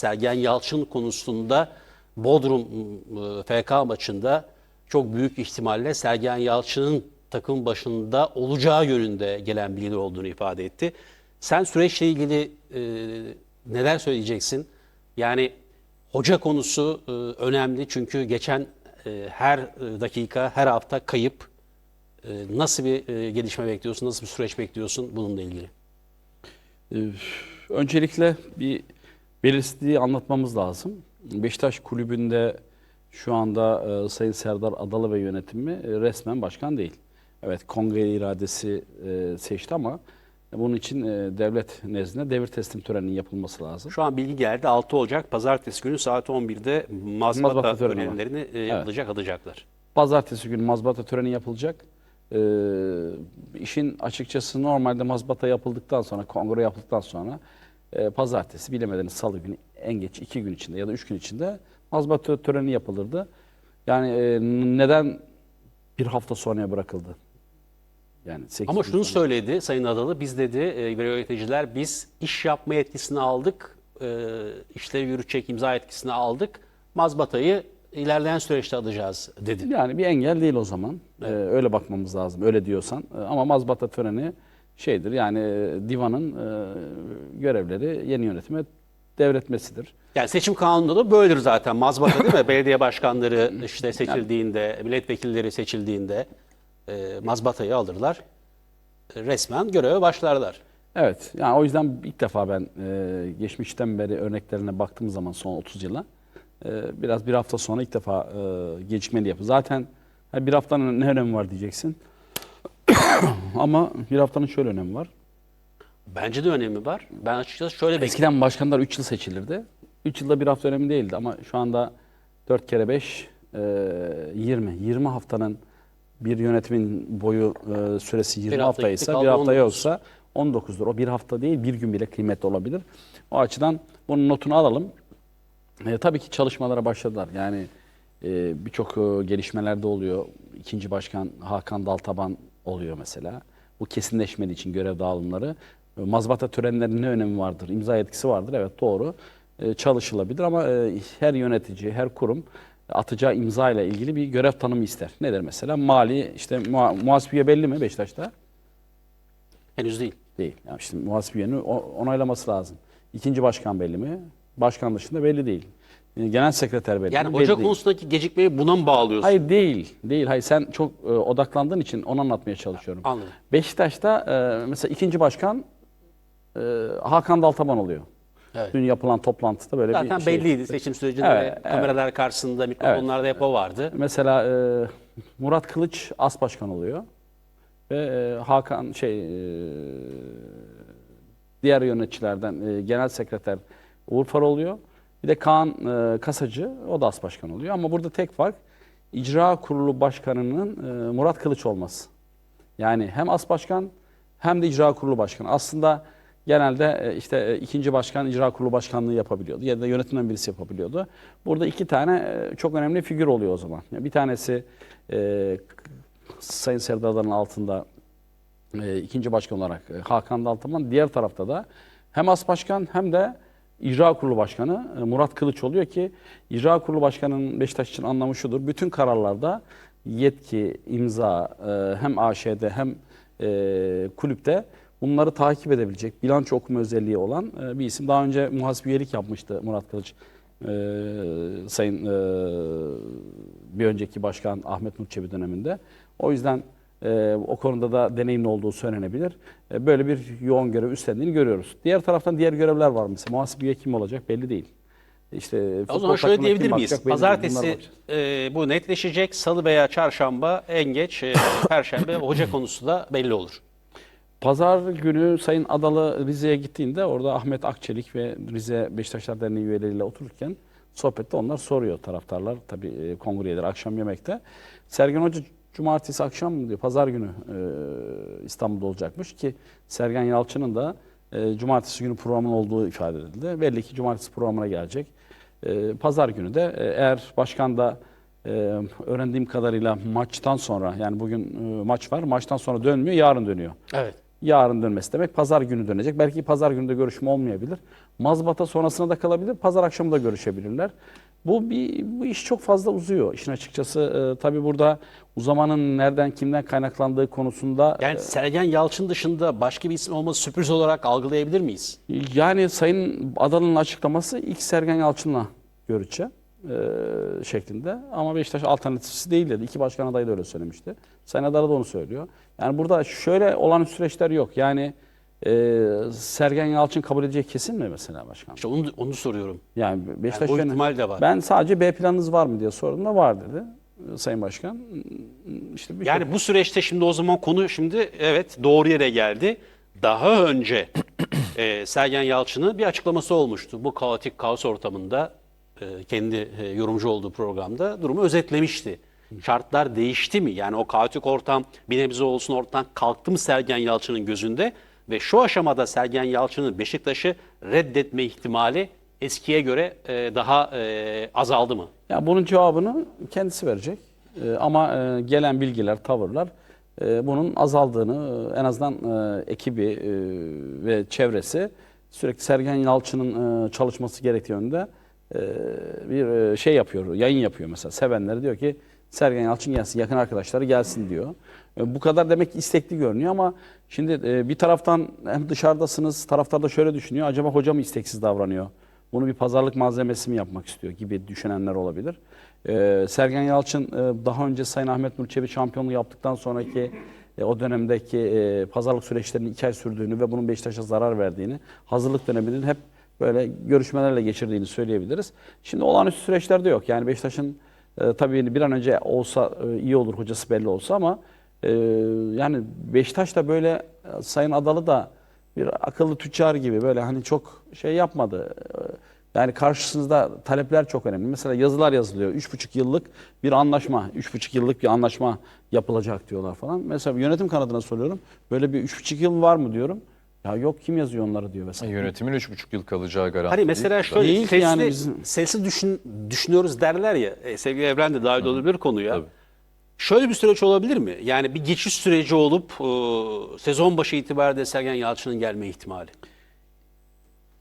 Sergen Yalçın konusunda Bodrum e, FK maçında çok büyük ihtimalle Sergen Yalçın'ın takım başında olacağı yönünde gelen bilgiler olduğunu ifade etti. Sen süreçle ilgili e, neler söyleyeceksin? Yani hoca konusu e, önemli çünkü geçen e, her dakika, her hafta kayıp. E, nasıl bir e, gelişme bekliyorsun, nasıl bir süreç bekliyorsun bununla ilgili? Öncelikle bir belirsizliği anlatmamız lazım. Beşiktaş kulübünde şu anda e, Sayın Serdar Adalı ve yönetimi e, resmen başkan değil. Evet kongre iradesi e, seçti ama bunun için e, devlet nezdinde devir teslim töreninin yapılması lazım. Şu an bilgi geldi 6 Ocak Pazartesi günü saat 11'de mazbata, Mazbata törenlerini e, yapılacak, adacaklar. Pazartesi günü mazbata töreni yapılacak. Ee, işin açıkçası normalde mazbata yapıldıktan sonra, kongre yapıldıktan sonra e, pazartesi bilemediniz salı günü en geç iki gün içinde ya da üç gün içinde mazbata töreni yapılırdı. Yani e, neden bir hafta sonraya bırakıldı? Yani Ama şunu sonra. söyledi Sayın Adalı, biz dedi e, yöneticiler biz iş yapma yetkisini aldık, e, işleri yürütecek imza yetkisini aldık, mazbatayı ilerleyen süreçte alacağız dedi. Yani bir engel değil o zaman. Ee, öyle bakmamız lazım. Öyle diyorsan. Ee, ama mazbata töreni şeydir. Yani e, divanın e, görevleri yeni yönetime devretmesidir. Yani seçim kanununda da böyledir zaten. Mazbata değil mi? Belediye başkanları işte seçildiğinde, milletvekilleri seçildiğinde e, mazbatayı alırlar. Resmen göreve başlarlar. Evet. Yani o yüzden ilk defa ben e, geçmişten beri örneklerine baktığım zaman son 30 yıla e, biraz bir hafta sonra ilk defa e, gecikmeli yapı. Zaten bir haftanın ne önemi var diyeceksin. Ama bir haftanın şöyle önemi var. Bence de önemi var. Ben açıkçası şöyle bekliyorum. Eskiden başkanlar 3 yıl seçilirdi. 3 yılda bir hafta önemli değildi ama şu anda 4 kere 5 20. 20 haftanın bir yönetimin boyu e, süresi 20 Bir hafta hafta gitti, ise kaldı bir hafta 19. yoksa 19'dur. O bir hafta değil bir gün bile kıymetli olabilir. O açıdan bunun notunu alalım. E, tabii ki çalışmalara başladılar. Yani e, birçok e, gelişmeler de oluyor. İkinci başkan Hakan Daltaban oluyor mesela. Bu kesinleşmediği için görev dağılımları. E, mazbata törenlerinin ne önemi vardır? İmza yetkisi vardır. Evet doğru. E, çalışılabilir ama e, her yönetici, her kurum atacağı imza ile ilgili bir görev tanımı ister. Nedir mesela? Mali, işte muha- muhasebeye belli mi Beşiktaş'ta? Henüz değil. Değil. Yani işte muhasebeyenin onaylaması lazım. İkinci başkan belli mi? Başkan dışında belli değil. Genel sekreter belli Yani hoca konusundaki gecikmeyi buna mı bağlıyorsun? Hayır değil. Değil. Hayır sen çok e, odaklandığın için onu anlatmaya çalışıyorum. Anladım. Beşiktaş'ta e, mesela ikinci başkan e, Hakan Daltaban oluyor. Evet. Dün yapılan toplantıda böyle Zaten bir şey. belliydi seçim sürecinde Evet, evet. kameralar karşısında mikrofonlarda hep o vardı. Mesela e, Murat Kılıç as başkan oluyor. Ve e, Hakan şey e, diğer yöneticilerden e, genel sekreter Uğur Far oluyor. Bir de Kaan e, Kasacı o da as başkan oluyor. Ama burada tek fark icra kurulu başkanının e, Murat Kılıç olması. Yani hem as başkan hem de icra kurulu başkanı. Aslında genelde e, işte e, ikinci başkan icra kurulu başkanlığı yapabiliyordu ya da yönetimden birisi yapabiliyordu. Burada iki tane e, çok önemli figür oluyor o zaman. Yani bir tanesi e, Sayın Serdar Adalı'nın altında e, ikinci başkan olarak e, Hakan Daltaman. Diğer tarafta da hem as başkan hem de icra kurulu başkanı e, Murat Kılıç oluyor ki icra kurulu başkanının Beşiktaş için anlamı şudur. Bütün kararlarda yetki, imza e, hem AŞ'de hem e, kulüpte bunları takip edebilecek bilanço okuma özelliği olan bir isim. Daha önce muhasebeyelik yapmıştı Murat Kılıç. Sayın bir önceki başkan Ahmet Nur Çebi döneminde. O yüzden e, o konuda da deneyimli olduğu söylenebilir. E, böyle bir yoğun görev üstlendiğini görüyoruz. Diğer taraftan diyer görevler var mesela. Muhasebeye kim olacak belli değil. İşte O zaman şöyle diyebilir miyiz? Pazartesi e, bu netleşecek. Salı veya çarşamba en geç e, perşembe hoca konusu da belli olur. Pazar günü Sayın Adalı Rize'ye gittiğinde orada Ahmet Akçelik ve Rize Beşiktaşlar Derneği üyeleriyle otururken sohbette onlar soruyor taraftarlar tabii e, kongreyedir akşam yemekte. Sergen Hoca cumartesi akşam mı diyor pazar günü e, İstanbul'da olacakmış ki Sergen Yalçın'ın da e, cumartesi günü programın olduğu ifade edildi. Belli ki cumartesi programına gelecek. E, pazar günü de e, eğer başkan da e, öğrendiğim kadarıyla maçtan sonra yani bugün e, maç var maçtan sonra dönmüyor yarın dönüyor. Evet. Yarın dönmesi demek pazar günü dönecek. Belki pazar günü de görüşme olmayabilir. Mazbata sonrasına da kalabilir. Pazar akşamı da görüşebilirler. Bu bir bu iş çok fazla uzuyor. İşin açıkçası e, tabii burada uzamanın nereden kimden kaynaklandığı konusunda Yani Sergen Yalçın dışında başka bir isim olması sürpriz olarak algılayabilir miyiz? Yani Sayın Adalı'nın açıklaması ilk Sergen Yalçın'la görüşeceğim e, şeklinde. Ama Beşiktaş alternatifsi değil dedi. İki başkan adayı da öyle söylemişti. Sayın Adalı da onu söylüyor. Yani burada şöyle olan süreçler yok. Yani e, Sergen Yalçın kabul edecek kesin mi mesela başkan? İşte onu, onu soruyorum. Yani Beşiktaş yönet- ihtimal de var. Ben sadece B planınız var mı diye sordum da var dedi e, Sayın Başkan. İşte Yani bu süreçte şimdi o zaman konu şimdi evet doğru yere geldi. Daha önce e, Sergen Yalçın'ın bir açıklaması olmuştu. Bu kaotik kaos ortamında e, kendi e, yorumcu olduğu programda durumu özetlemişti. Şartlar değişti mi? Yani o kaotik ortam bir nebze olsun ortadan kalktı mı Sergen Yalçın'ın gözünde? Ve şu aşamada Sergen Yalçın'ın Beşiktaş'ı reddetme ihtimali eskiye göre e, daha e, azaldı mı? Ya bunun cevabını kendisi verecek. Ee, ama e, gelen bilgiler, tavırlar e, bunun azaldığını e, en azından e, ekibi e, ve çevresi sürekli Sergen Yalçın'ın e, çalışması gerektiği yönde e, bir e, şey yapıyor, yayın yapıyor mesela. Sevenleri diyor ki Sergen Yalçın gelsin, yakın arkadaşları gelsin diyor. E, bu kadar demek istekli görünüyor ama şimdi e, bir taraftan hem dışarıdasınız, taraftar da şöyle düşünüyor. Acaba hoca mı isteksiz davranıyor? Bunu bir pazarlık malzemesi mi yapmak istiyor gibi düşünenler olabilir. Ee, Sergen Yalçın e, daha önce Sayın Ahmet Nur Çebi şampiyonluğu yaptıktan sonraki e, o dönemdeki e, pazarlık süreçlerinin iki ay sürdüğünü ve bunun Beşiktaş'a zarar verdiğini, hazırlık döneminin hep böyle görüşmelerle geçirdiğini söyleyebiliriz. Şimdi olağanüstü süreçlerde yok. Yani Beşiktaş'ın e, tabii bir an önce olsa e, iyi olur hocası belli olsa ama e, yani Beşiktaş da böyle e, Sayın Adalı da bir akıllı tüccar gibi böyle hani çok şey yapmadı. Ee, Yani karşısında talepler çok önemli. Mesela yazılar yazılıyor. Üç buçuk yıllık bir anlaşma, üç buçuk yıllık bir anlaşma yapılacak diyorlar falan. Mesela yönetim kanadına soruyorum. Böyle bir üç buçuk yıl var mı diyorum. Ya yok kim yazıyor onları diyor mesela. Yönetimin 3,5 yıl kalacağı garanti. Hani mesela değil. şöyle Değil sesli, yani bizim- sesli düşün, düşünüyoruz derler ya. E, sevgili Evren de dahil olabilir konuya. Tabii. Şöyle bir süreç olabilir mi? Yani bir geçiş süreci olup e, sezon başı itibariyle Sergen Yalçın'ın gelme ihtimali.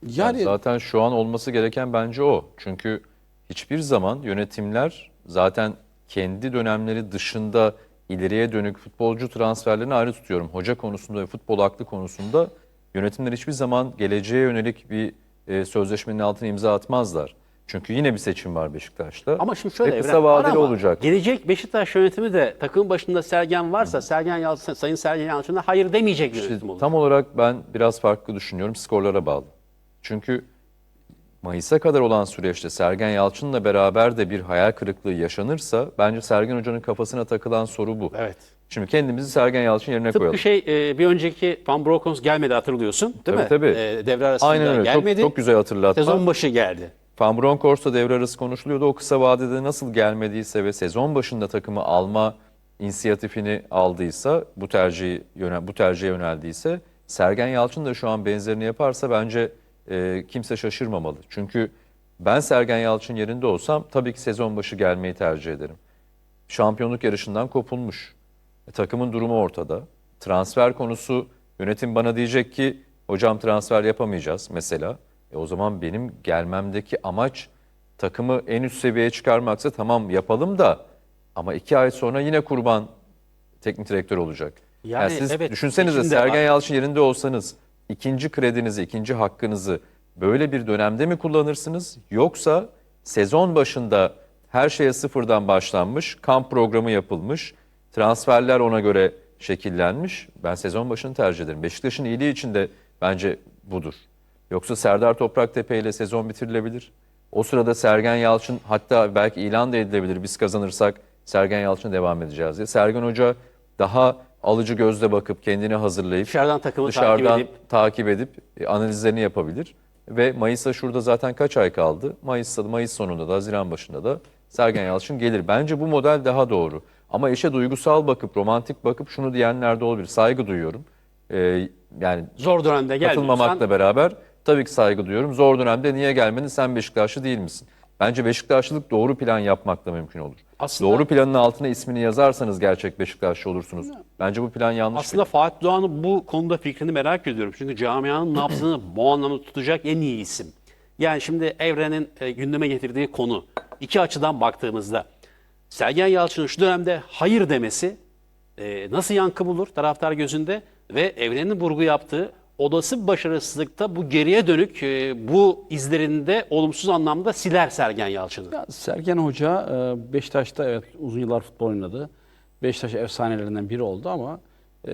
Yani Zaten şu an olması gereken bence o. Çünkü hiçbir zaman yönetimler zaten kendi dönemleri dışında ileriye dönük futbolcu transferlerini ayrı tutuyorum. Hoca konusunda ve futbol aklı konusunda yönetimler hiçbir zaman geleceğe yönelik bir e, sözleşmenin altına imza atmazlar. Çünkü yine bir seçim var Beşiktaş'ta. Ama şimdi şöyle Ve kısa Evren, vadeli ama olacak. Gelecek Beşiktaş yönetimi de takım başında Sergen varsa Sergen Yalçın, Sayın Sergen Yalçın'a hayır demeyecek İşte yönetim olur. tam olarak ben biraz farklı düşünüyorum. Skorlara bağlı. Çünkü Mayıs'a kadar olan süreçte Sergen Yalçın'la beraber de bir hayal kırıklığı yaşanırsa bence Sergen Hoca'nın kafasına takılan soru bu. Evet. Şimdi kendimizi Sergen Yalçın yerine Tıpkı koyalım. şey e, bir önceki Van Bronckhorst gelmedi hatırlıyorsun değil Tabii, mi? tabii. E, devre arasında Aynen öyle. Çok, gelmedi. çok güzel hatırlatma. Sezon başı geldi. Van Bronckhorst'ta devre arası konuşuluyordu. O kısa vadede nasıl gelmediyse ve sezon başında takımı alma inisiyatifini aldıysa, bu tercihi yönel, bu tercihe yöneldiyse Sergen Yalçın da şu an benzerini yaparsa bence e, kimse şaşırmamalı. Çünkü ben Sergen Yalçın yerinde olsam tabii ki sezon başı gelmeyi tercih ederim. Şampiyonluk yarışından kopulmuş. E, takımın durumu ortada. Transfer konusu yönetim bana diyecek ki hocam transfer yapamayacağız mesela. E, o zaman benim gelmemdeki amaç takımı en üst seviyeye çıkarmaksa tamam yapalım da ama iki ay sonra yine kurban teknik direktör olacak. Yani Yani, siz evet, düşünsenize Sergen. Yalçın yerinde olsanız ikinci kredinizi, ikinci hakkınızı böyle bir dönemde mi kullanırsınız? Yoksa sezon başında her şeye sıfırdan başlanmış, kamp programı yapılmış, transferler ona göre şekillenmiş. Ben sezon başını tercih ederim. Beşiktaş'ın iyiliği için de bence budur. Yoksa Serdar Topraktepe ile sezon bitirilebilir. O sırada Sergen Yalçın hatta belki ilan da edilebilir biz kazanırsak Sergen Yalçın'a devam edeceğiz diye. Sergen Hoca daha alıcı gözle bakıp kendini hazırlayıp Dışarıdan takımı dışarıdan takip edip takip edip e, analizlerini yapabilir. Ve Mayıs'a şurada zaten kaç ay kaldı? Mayıs'ta Mayıs sonunda da Haziran başında da Sergen Yalçın gelir. Bence bu model daha doğru. Ama işe duygusal bakıp, romantik bakıp şunu diyenler de olabilir. Saygı duyuyorum. Ee, yani zor dönemde gelmiyorsan katılmamakla beraber tabii ki saygı duyuyorum. Zor dönemde niye gelmedin sen Beşiktaşlı değil misin? Bence Beşiktaşlılık doğru plan yapmakla mümkün olur. Aslında- doğru planın altına ismini yazarsanız gerçek Beşiktaşlı olursunuz. Bence bu plan yanlış. Aslında Fatih Doğan'ın bu konuda fikrini merak ediyorum. Çünkü camianın nabzını bu anlamda tutacak en iyi isim. Yani şimdi Evren'in e, gündeme getirdiği konu iki açıdan baktığımızda Sergen Yalçın'ın şu dönemde hayır demesi e, nasıl yankı bulur taraftar gözünde ve Evren'in vurgu yaptığı olası başarısızlıkta bu geriye dönük e, bu izlerinde olumsuz anlamda siler Sergen Yalçın'ı. Ya Sergen Hoca e, Beşiktaş'ta evet uzun yıllar futbol oynadı. Beşiktaş efsanelerinden biri oldu ama e,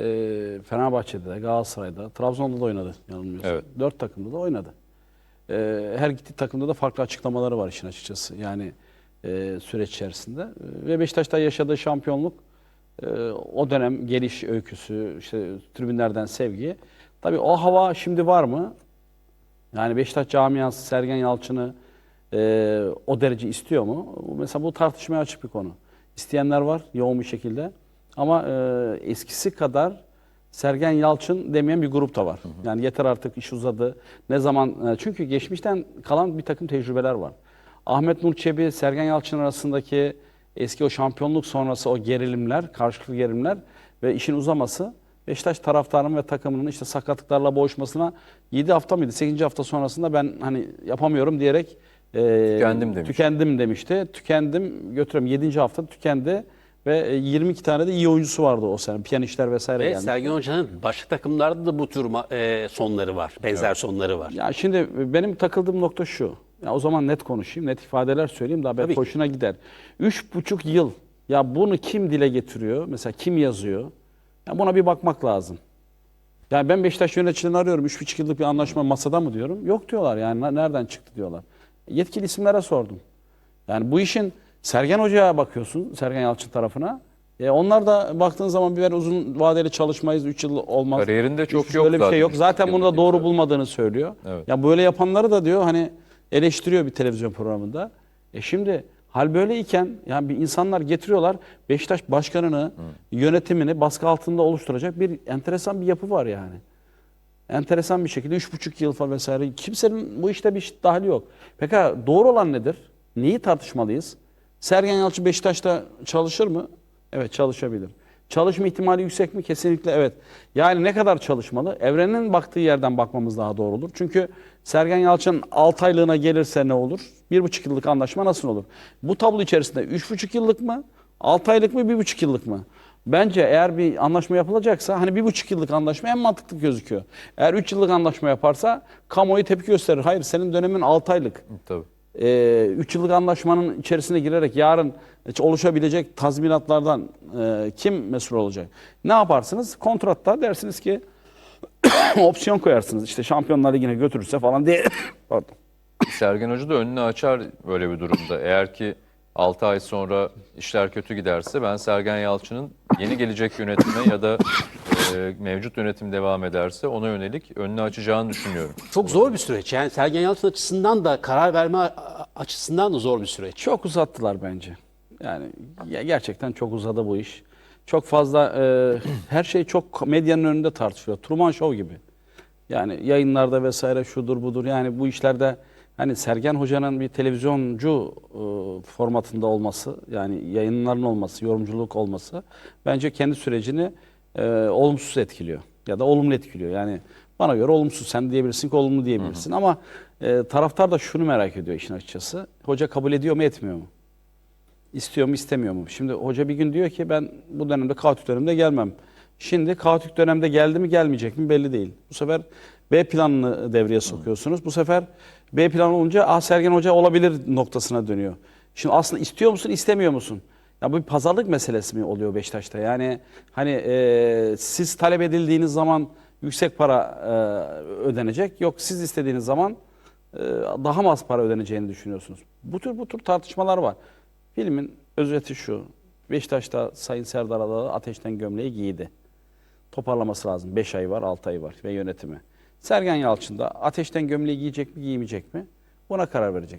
Fenerbahçe'de, de, Galatasaray'da, Trabzon'da da oynadı yanılmıyorsam. Evet. Dört takımda da oynadı. E, her gittiği takımda da farklı açıklamaları var işin açıkçası. Yani e, süreç içerisinde. E, Ve Beşiktaş'ta yaşadığı şampiyonluk e, o dönem geliş öyküsü, işte tribünlerden sevgi. Tabii o hava şimdi var mı? Yani Beşiktaş camiası Sergen Yalçın'ı e, o derece istiyor mu? Mesela bu tartışmaya açık bir konu. İsteyenler var yoğun bir şekilde. Ama e, eskisi kadar Sergen Yalçın demeyen bir grup da var. Yani yeter artık iş uzadı. Ne zaman? çünkü geçmişten kalan bir takım tecrübeler var. Ahmet Nur Çebi, Sergen Yalçın arasındaki eski o şampiyonluk sonrası o gerilimler, karşılıklı gerilimler ve işin uzaması Beşiktaş taraftarının ve takımının işte sakatlıklarla boğuşmasına 7 hafta mıydı? 8. hafta sonrasında ben hani yapamıyorum diyerek e, Tükendim demiş. Tükendim demişti. Tükendim götürüyorum 7. hafta tükendi ve e, 22 tane de iyi oyuncusu vardı o sene. Piyanistler vesaire Ve geldi. Sergen Hoca'nın başka takımlarda da bu tür e, sonları var. Benzer sonları var. Ya şimdi benim takıldığım nokta şu. Ya o zaman net konuşayım, net ifadeler söyleyeyim daha belki ki. hoşuna gider. Üç buçuk yıl. Ya bunu kim dile getiriyor? Mesela kim yazıyor? Ya buna bir bakmak lazım. Yani ben Beşiktaş yöneticilerini arıyorum. Üç buçuk yıllık bir anlaşma masada mı diyorum. Yok diyorlar yani "Ne- nereden çıktı diyorlar. Yetkili isimlere sordum. Yani bu işin Sergen Hoca'ya bakıyorsun, Sergen Yalçın tarafına. E onlar da baktığın zaman biber uzun vadeli çalışmayız, 3 yıl olmaz. Kariyerinde çok Üç- yok Böyle bir şey yok. Zaten bunu da doğru bulmadığını söylüyor. Evet. Ya böyle yapanları da diyor hani eleştiriyor bir televizyon programında. E şimdi hal böyleyken yani bir insanlar getiriyorlar Beşiktaş başkanını, yönetimini baskı altında oluşturacak bir enteresan bir yapı var yani. Enteresan bir şekilde üç buçuk yıl falan vesaire. Kimsenin bu işte bir dahili yok. Peki doğru olan nedir? Neyi tartışmalıyız? Sergen Yalçın Beşiktaş'ta çalışır mı? Evet çalışabilir. Çalışma ihtimali yüksek mi? Kesinlikle evet. Yani ne kadar çalışmalı? Evrenin baktığı yerden bakmamız daha doğru olur. Çünkü Sergen Yalçın 6 aylığına gelirse ne olur? 1,5 yıllık anlaşma nasıl olur? Bu tablo içerisinde 3,5 yıllık mı? 6 aylık mı? 1,5 yıllık mı? Bence eğer bir anlaşma yapılacaksa hani bir buçuk yıllık anlaşma en mantıklı gözüküyor. Eğer 3 yıllık anlaşma yaparsa kamuoyu tepki gösterir. Hayır senin dönemin 6 aylık. Tabii. 3 yıllık anlaşmanın içerisine girerek yarın oluşabilecek tazminatlardan e, kim mesul olacak? Ne yaparsınız? Kontratta dersiniz ki opsiyon koyarsınız. İşte Şampiyonlar Ligi'ne götürürse falan diye. Pardon. Sergen Hoca da önünü açar böyle bir durumda. Eğer ki 6 ay sonra işler kötü giderse ben Sergen Yalçın'ın yeni gelecek yönetime ya da e, mevcut yönetim devam ederse ona yönelik önünü açacağını düşünüyorum. Çok zor bir süreç. Yani Sergen Yalçın açısından da karar verme açısından da zor bir süreç. Çok uzattılar bence. Yani ya- gerçekten çok uzadı bu iş. Çok fazla e, her şey çok medyanın önünde tartışılıyor. Truman Show gibi. Yani yayınlarda vesaire şudur budur. Yani bu işlerde hani Sergen Hoca'nın bir televizyoncu e, formatında olması, yani yayınların olması, yorumculuk olması bence kendi sürecini e, olumsuz etkiliyor ya da olumlu etkiliyor. Yani bana göre olumsuz. Sen diyebilirsin ki olumlu diyebilirsin ama e, taraftar da şunu merak ediyor işin açıkçası. Hoca kabul ediyor mu etmiyor mu? İstiyor mu istemiyor mu? Şimdi hoca bir gün diyor ki ben bu dönemde kaotik dönemde gelmem. Şimdi kaotik dönemde geldi mi gelmeyecek mi belli değil. Bu sefer B planını devreye sokuyorsunuz. Bu sefer B planı olunca ah Sergen Hoca olabilir noktasına dönüyor. Şimdi aslında istiyor musun istemiyor musun? Ya bu bir pazarlık meselesi mi oluyor Beşiktaş'ta? Yani hani e, siz talep edildiğiniz zaman yüksek para e, ödenecek. Yok siz istediğiniz zaman e, daha mı az para ödeneceğini düşünüyorsunuz. Bu tür bu tür tartışmalar var. Filmin özeti şu. Beşiktaş'ta Sayın Serdar Adalı ateşten gömleği giydi. Toparlaması lazım. 5 ay var, 6 ay var ve yönetimi. Sergen Yalçın da ateşten gömleği giyecek mi, giymeyecek mi? Buna karar verecek.